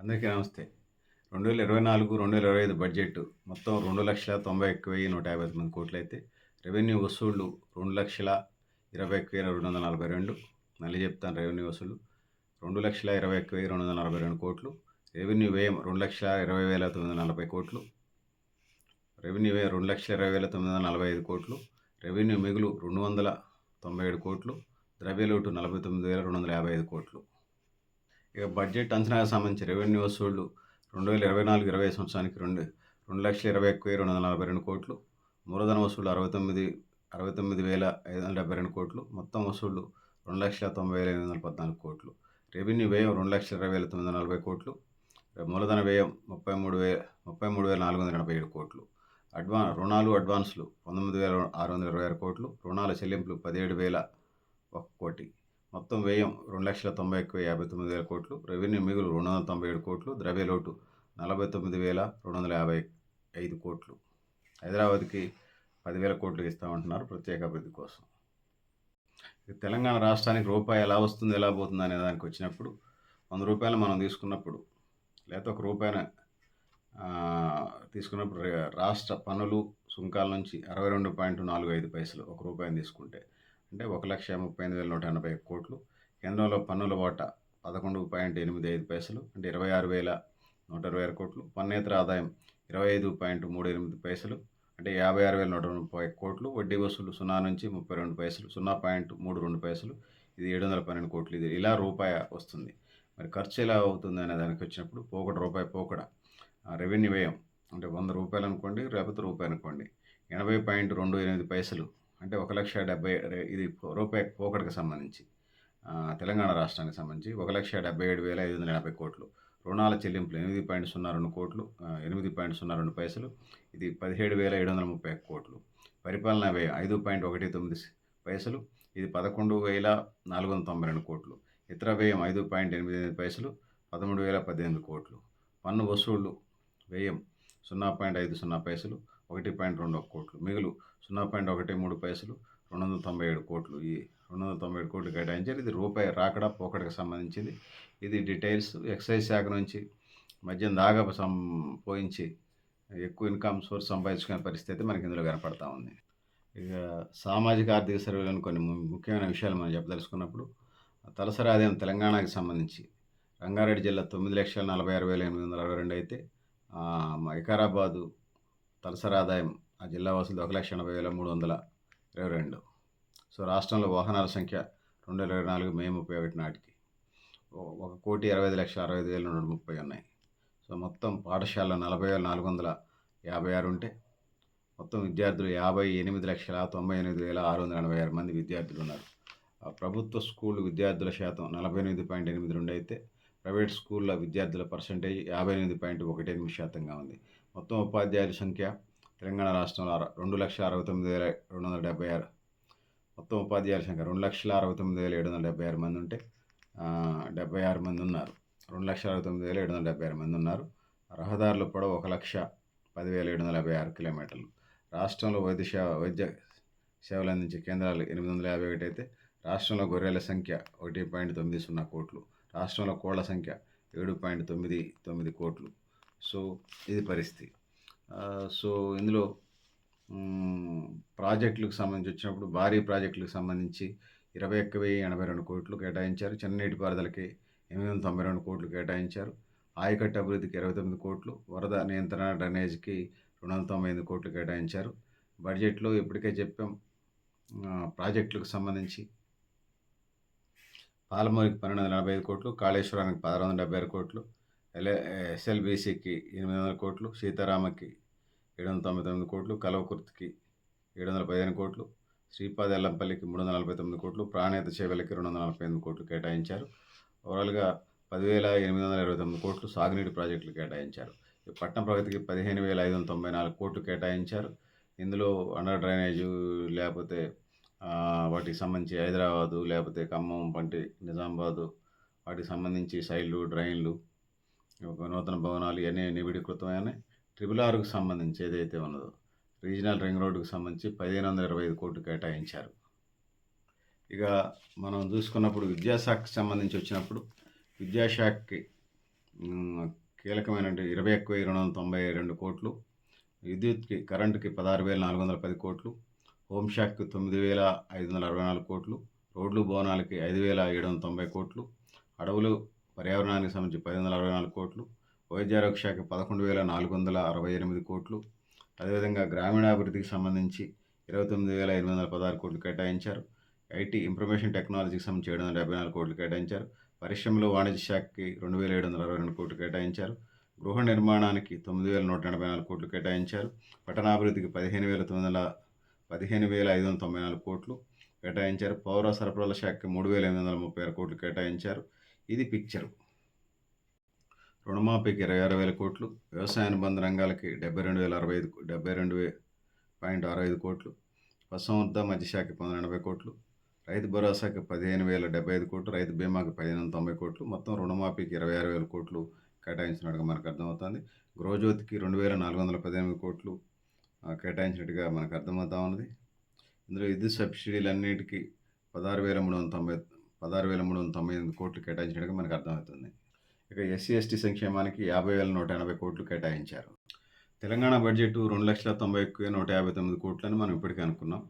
అందరికీ నమస్తే. రెండు వేల ఇరవై నాలుగు రెండు వేల ఇరవై ఐదు బడ్జెట్ మొత్తం రెండు లక్షల తొంభై ఒక్క వెయ్యి నూట యాభై తొమ్మిది కోట్లు అయితే రెవెన్యూ వసూళ్ళు రెండు లక్షల ఇరవై ఒక్క వెయ్యి రెండు వందల నలభై రెండు. మళ్ళీ చెప్తాను రెవెన్యూ వసూలు రెండు లక్షల ఇరవై ఒక్క వెయ్యి రెండు వందల నలభై రెండు కోట్లు. రెవెన్యూ వ్యయం రెండు లక్షల ఇరవై వేల తొమ్మిది వందల నలభై కోట్లు. రెవెన్యూ వ్యయం రెండు లక్షల ఇరవై వేల తొమ్మిది వందల నలభై ఐదు కోట్లు. రెవెన్యూ మిగులు రెండు వందల తొంభై ఏడు కోట్లు. ద్రవ్యలోటు నలభై తొమ్మిది వేల రెండు వందల యాభై ఐదు కోట్లు. ఇక బడ్జెట్ అంచనాకు సంబంధించి రెవెన్యూ వసూళ్ళు రెండు వేల ఇరవై నాలుగు ఇరవై సంవత్సరానికి రెండు రెండు లక్షల ఇరవై ఎక్కువ రెండు వందల నలభై రెండు కోట్లు. మూలధన వసూళ్ళు అరవై తొమ్మిది అరవై తొమ్మిది వేల ఐదు వందల డెబ్బై రెండు కోట్లు. మొత్తం వసూళ్ళు రెండు లక్షల తొంభై వేల ఎనిమిది వందల పద్నాలుగు కోట్లు. రెవెన్యూ వ్యయం రెండు లక్షల ఇరవై వేల తొమ్మిది వందల నలభై కోట్లు. మూలధన వ్యయం ముప్పై మూడు వే ముప్పై మూడు వేల నాలుగు వందల ఎనభై ఏడు కోట్లు. అడ్వా రుణాలు అడ్వాన్స్లు పంతొమ్మిది వేల ఆరు వందల ఇరవై ఆరు కోట్లు. రుణాల చెల్లింపులు పదిహేడు వేల ఒక కోటి. మొత్తం వ్యయం రెండు లక్షల తొంభై ఎక్కువ యాభై తొమ్మిది వేల కోట్లు. రెవెన్యూ మిగులు రెండు వందల తొంభై ఏడు కోట్లు. ద్రవ్యలోటు నలభై తొమ్మిది వేల రెండు వందల యాభై ఐదు కోట్లు. హైదరాబాద్కి పదివేల కోట్లు ఇస్తామంటున్నారు ప్రత్యేక అభివృద్ధి కోసం. తెలంగాణ రాష్ట్రానికి రూపాయి ఎలా వస్తుంది ఎలా పోతుంది అనే దానికి వచ్చినప్పుడు వంద రూపాయలు మనం తీసుకున్నప్పుడు లేకపోతే ఒక రూపాయన తీసుకున్నప్పుడు రాష్ట్ర పన్నులు సుంకాల నుంచి అరవై రెండు పాయింట్ నాలుగు ఐదు పైసలు ఒక రూపాయని తీసుకుంటే అంటే ఒక లక్ష ముప్పై ఎనిమిది వేల నూట ఎనభై కోట్లు. కేంద్రంలో పన్నుల వాటా పదకొండు పాయింట్ ఎనిమిది ఐదు పైసలు అంటే ఇరవై ఆరు వేల నూట ఇరవై ఆరు కోట్లు. పన్నేతర ఆదాయం ఇరవై ఐదు పాయింట్ మూడు ఎనిమిది పైసలు అంటే యాభై ఆరు వేల నూట ముప్పై కోట్లు. వడ్డీ వసూలు సున్నా నుంచి ముప్పై రెండు పైసలు సున్నా పాయింట్ మూడు రెండు పైసలు. ఇది ఏడు వందల పన్నెండు కోట్లు. ఇది ఇలా రూపాయి వస్తుంది. మరి ఖర్చు ఎలా అవుతుంది అనే దానికి వచ్చినప్పుడు పోకడ రూపాయి పోకడ. రెవెన్యూ వ్యయం అంటే వంద రూపాయలు అనుకోండి లేకపోతే రూపాయి అనుకోండి. ఎనభై పాయింట్ రెండు ఎనిమిది పైసలు అంటే ఒక లక్ష డెబ్బై ఇది రూపాయి పోకడకు సంబంధించి. తెలంగాణ రాష్ట్రానికి సంబంధించి ఒక లక్ష డెబ్బై ఏడు వేల ఐదు వందల ఎనభై కోట్లు. రుణాల చెల్లింపులు ఎనిమిది పాయింట్ సున్నా రెండు కోట్లు ఎనిమిది పాయింట్ సున్నా రెండు పైసలు ఇది పదిహేడు వేల ఏడు వందల ముప్పై ఒక్క కోట్లు. పరిపాలన వ్యయం ఐదు పాయింట్ ఒకటి తొమ్మిది పైసలు ఇది పదకొండు వేల నాలుగు వందల తొంభై రెండు కోట్లు. ఇతర వ్యయం ఐదు పాయింట్ ఎనిమిది ఎనిమిది పైసలు పదమూడు వేల పద్దెనిమిది కోట్లు. పన్ను వసూళ్ళు వ్యయం సున్నా పాయింట్ ఐదు సున్నా పైసలు ఒకటి పాయింట్ రెండు కోట్లు మిగులు సున్నా పాయింట్ ఒకటి మూడు పైసలు రెండు వందల తొంభై ఏడు కోట్లు. ఈ రెండు వందల తొంభై ఏడు కోట్లు కేటాయించారు. ఇది రూపాయి రాకడా పోకడకు సంబంధించింది. ఇది డీటెయిల్స్ ఎక్సైజ్ శాఖ నుంచి మద్యం దాగా సం పోయించి ఎక్కువ ఇన్కమ్ సోర్స్ సంపాదించుకునే పరిస్థితి మనకి ఇందులో కనపడతా ఉంది. ఇక సామాజిక ఆర్థిక సర్వేలను కొన్ని ము- ముఖ్యమైన విషయాలు మనం చెప్పదలుచుకున్నప్పుడు తలసరి ఆదాయం తెలంగాణకి సంబంధించి రంగారెడ్డి జిల్లా తొమ్మిది లక్షల నలభై ఆరు వేల ఎనిమిది వందల అరవై రెండు అయితే వికారాబాదు తలసరి ఆదాయం ఆ జిల్లా వసూలు ఒక లక్ష ఎనభై వేల మూడు వందల ఇరవై రెండు. సో రాష్ట్రంలో వాహనాల సంఖ్య రెండు వేల ఇరవై నాలుగు మే ముప్పై ఒకటి నాటికి ఒక కోటి ఇరవై ఐదు లక్షల అరవై ఐదు వేల నూట ముప్పై ఉన్నాయి. సో మొత్తం పాఠశాలలో నలభై వేల నాలుగు వందల యాభై ఆరు ఉంటే మొత్తం విద్యార్థులు యాభై ఎనిమిది లక్షల తొంభై ఎనిమిది వేల ఆరు వందల ఎనభై ఆరు మంది విద్యార్థులు ఉన్నారు. ఆ ప్రభుత్వ స్కూల్ విద్యార్థుల శాతం నలభై ఎనిమిది పాయింట్ ఎనిమిది రెండు అయితే ప్రైవేట్ స్కూళ్ళ విద్యార్థుల పర్సంటేజ్ యాభై ఎనిమిది పాయింట్ ఒకటి ఎనిమిది శాతంగా ఉంది. మొత్తం ఉపాధ్యాయుల సంఖ్య తెలంగాణ రాష్ట్రంలో రెండు లక్షల అరవై తొమ్మిది వేల రెండు వందల డెబ్బై ఆరు. మొత్తం ఉపాధ్యాయుల సంఖ్య రెండు లక్షల అరవై తొమ్మిది వేల ఏడు వందల డెబ్బై ఆరు మంది ఉంటే డెబ్బై ఆరు మంది ఉన్నారు. రెండు లక్షల అరవై తొమ్మిది వేల ఏడు వందల డెబ్బై ఆరు మంది ఉన్నారు. రహదారుల పొడవు ఒక లక్ష పదివేల ఏడు వందల యాభై ఆరు కిలోమీటర్లు. రాష్ట్రంలో వైద్య సేవ వైద్య సేవలు అందించే కేంద్రాలు ఎనిమిది వందల యాభై ఒకటి అయితే రాష్ట్రంలో గొర్రెల సంఖ్య ఒకటి పాయింట్ తొమ్మిది సున్నా కోట్లు. రాష్ట్రంలో కోళ్ళ సంఖ్య ఏడు పాయింట్ తొమ్మిది తొమ్మిది కోట్లు. సో ఇది పరిస్థితి. సో ఇందులో ప్రాజెక్టులకు సంబంధించి వచ్చినప్పుడు భారీ ప్రాజెక్టులకు సంబంధించి ఇరవై ఒక్క వెయ్యి ఎనభై రెండు కోట్లు కేటాయించారు. చిన్న నీటిపారుదలకి ఎనిమిది వందల తొంభై రెండు కోట్లు కేటాయించారు. ఆయకట్టు అభివృద్ధికి ఇరవై తొమ్మిది కోట్లు వరద నియంత్రణ డ్రైనేజ్కి రెండు వందల తొంభై ఎనిమిది కోట్లు కేటాయించారు. బడ్జెట్లో ఇప్పటికే చెప్పాం ప్రాజెక్టులకు సంబంధించి పాలమూరికి పన్నెండు వందల నలభై ఐదు కోట్లు కాళేశ్వరానికి పదహారు వందల డెబ్బై ఆరు కోట్లు ఎల్ఏ ఎస్ఎల్బీసీకి ఎనిమిది వందల కోట్లు సీతారామకి ఏడు వందల తొంభై తొమ్మిది కోట్లు కలవకుర్తికి ఏడు వందల పదిహేను కోట్లు శ్రీపాద ఎల్లంపల్లికి మూడు వందల నలభై తొమ్మిది కోట్లు ప్రాణేత చేవలకి రెండు వందల నలభై ఎనిమిది కోట్లు కేటాయించారు. ఓవరాల్గా పదివేల ఎనిమిది వందల ఇరవై తొమ్మిది కోట్లు సాగునీటి ప్రాజెక్టులు కేటాయించారు. ఈ పట్టణ ప్రగతికి పదిహేను వేల ఐదు వందల తొంభై నాలుగు కోట్లు కేటాయించారు. ఇందులో అండర్ డ్రైనేజు లేకపోతే వాటికి సంబంధించి హైదరాబాదు లేకపోతే ఖమ్మం వంటి నిజామాబాదు వాటికి సంబంధించి సైళ్ళు డ్రైన్లు నూతన భవనాలు ఇవన్నీ నిబిడీకృతమైన ట్రిపుల్ ఆర్కు సంబంధించి ఏదైతే ఉన్నదో రీజనల్ రింగ్ రోడ్డుకు సంబంధించి పదిహేను వందల ఇరవై ఐదు కోట్లు కేటాయించారు. ఇక మనం చూసుకున్నప్పుడు విద్యాశాఖకి సంబంధించి వచ్చినప్పుడు విద్యాశాఖకి కీలకమైన ఇరవై ఎక్కువ రెండు వందల తొంభై రెండు కోట్లు విద్యుత్కి కరెంటుకి పదహారు వేల నాలుగు వందల పది కోట్లు హోంశాఖకి తొమ్మిది వేల ఐదు వందల అరవై నాలుగు కోట్లు రోడ్లు భవనాలకి ఐదు వేల ఏడు వందల తొంభై కోట్లు అడవులు పర్యావరణానికి సంబంధించి పది వందల అరవై నాలుగు కోట్లు వైద్య ఆరోగ్య శాఖ పదకొండు వేల నాలుగు వందల అరవై ఎనిమిది కోట్లు. అదేవిధంగా గ్రామీణాభివృద్ధికి సంబంధించి ఇరవై తొమ్మిది వేల ఎనిమిది వందల పదహారు కోట్లు కేటాయించారు. ఐటీ ఇన్ఫర్మేషన్ టెక్నాలజీకి సంబంధించి ఏడు వందల డెబ్బై నాలుగు కోట్లు కేటాయించారు. పరిశ్రమలు వాణిజ్య శాఖకి రెండు వేల ఏడు వందల అరవై రెండు కోట్లు కేటాయించారు. గృహ నిర్మాణానికి తొమ్మిది వేల నూట ఎనభై నాలుగు కోట్లు కేటాయించారు. పట్టణాభివృద్ధికి పదిహేను వేల తొమ్మిది వందల పదిహేను వేల ఐదు వందల తొంభై నాలుగు కోట్లు కేటాయించారు. పౌర సరఫరాల శాఖకి మూడు వేల ఎనిమిది వందల ముప్పై ఆరు కోట్లు కేటాయించారు. ఇది పిక్చరు. రుణమాఫీకి ఇరవై ఆరు వేల కోట్లు వ్యవసాయ అనుబంధ రంగాలకి డెబ్బై రెండు వేల అరవై ఐదు డెబ్బై రెండు వే పాయింట్ అరవై ఐదు కోట్లు పశుసంవర్ధ మధ్యశాఖకి పంతొమ్మిది ఎనభై కోట్లు రైతు భరోసాకి పదిహేను వేల డెబ్బై ఐదు కోట్లు రైతు బీమాకి పదిహేను వందల తొంభై కోట్లు మొత్తం రుణమాఫీకి ఇరవై ఆరు వేల కోట్లు కేటాయించినట్టుగా మనకు అర్థమవుతుంది. గృహజ్యోతికి రెండు వేల నాలుగు వందల పద్దెనిమిది కోట్లు కేటాయించినట్టుగా మనకు అర్థమవుతా ఉన్నది. ఇందులో విద్యుత్ సబ్సిడీలన్నిటికీ పదహారు వేల మూడు వందల తొంభై పదహారు వేల మూడు వందల తొంభై ఎనిమిది కోట్లు కేటాయించినట్టుగా మనకు అర్థమవుతుంది. ఇక ఎస్సీ ఎస్టీ సంక్షేమానికి యాభై వేల నూట ఎనభై కోట్లు కేటాయించారు. తెలంగాణ బడ్జెట్ రెండు లక్షల తొంభై ఒక్క నూట యాభై తొమ్మిది కోట్లని మనం ఇప్పటికే అనుకున్నాం.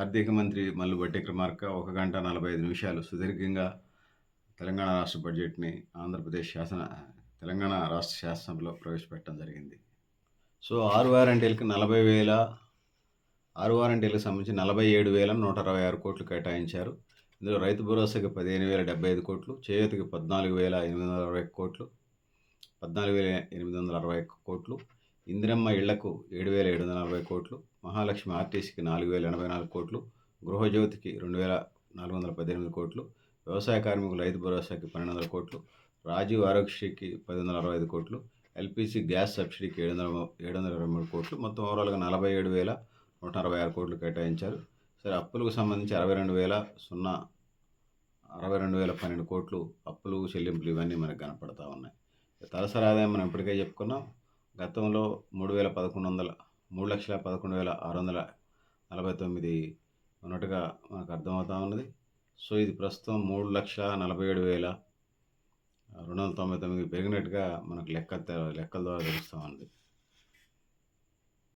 ఆర్థిక మంత్రి మల్లు బట్టి ఒక గంట నలభై ఐదు నిమిషాలు సుదీర్ఘంగా తెలంగాణ రాష్ట్ర బడ్జెట్ని ఆంధ్రప్రదేశ్ శాసన తెలంగాణ రాష్ట్ర శాసనసభలో ప్రవేశపెట్టడం జరిగింది. సో ఆరు వారంటీలకు నలభై వేల ఆరు వారంటీలకు సంబంధించి నలభై ఏడు వేల నూట అరవై ఆరు కోట్లు కేటాయించారు. ఇందులో రైతు భరోసాకి పదిహేను వేల డెబ్బై ఐదు కోట్లు చేయూతకి పద్నాలుగు వేల ఎనిమిది వందల అరవై కోట్లు పద్నాలుగు వేల ఎనిమిది వందల అరవై కోట్లు ఇందిరమ్మ ఇళ్ళకు ఏడు వేల ఏడు వందల నలభై కోట్లు మహాలక్ష్మి ఆర్టీసీకి నాలుగు వేల ఎనభై నాలుగు కోట్లు గృహజ్యోతికి రెండు వేల నాలుగు వందల పద్దెనిమిది కోట్లు వ్యవసాయ కార్మికులు రైతు భరోసాకి పన్నెండు వందల కోట్లు రాజీవ్ ఆరోగ్యశ్రీకి పది వందల అరవై ఐదు కోట్లు ఎల్పిజి గ్యాస్ సబ్సిడీకి ఏడు వందల ఏడు వందల ఇరవై మూడు కోట్లు మొత్తం ఓవరాల్గా నలభై ఏడు వేల నూట అరవై ఆరు కోట్లు కేటాయించారు. సరే అప్పులకు సంబంధించి అరవై రెండు వేల సున్నా అరవై రెండు వేల పన్నెండు కోట్లు అప్పులు చెల్లింపులు ఇవన్నీ మనకు కనపడతా ఉన్నాయి. తలసరి ఆదాయం మనం ఇప్పటికే చెప్పుకున్నాం. గతంలో మూడు వేల పదకొండు వందల మూడు లక్షల పదకొండు వేల ఆరు వందల నలభై తొమ్మిది ఉన్నట్టుగా మనకు అర్థమవుతా ఉన్నది. సో ఇది ప్రస్తుతం మూడు లక్షల నలభై ఏడు వేల రెండు వందల తొంభై తొమ్మిది పెరిగినట్టుగా మనకు లెక్క లెక్కల ద్వారా తెలుస్తూ ఉంది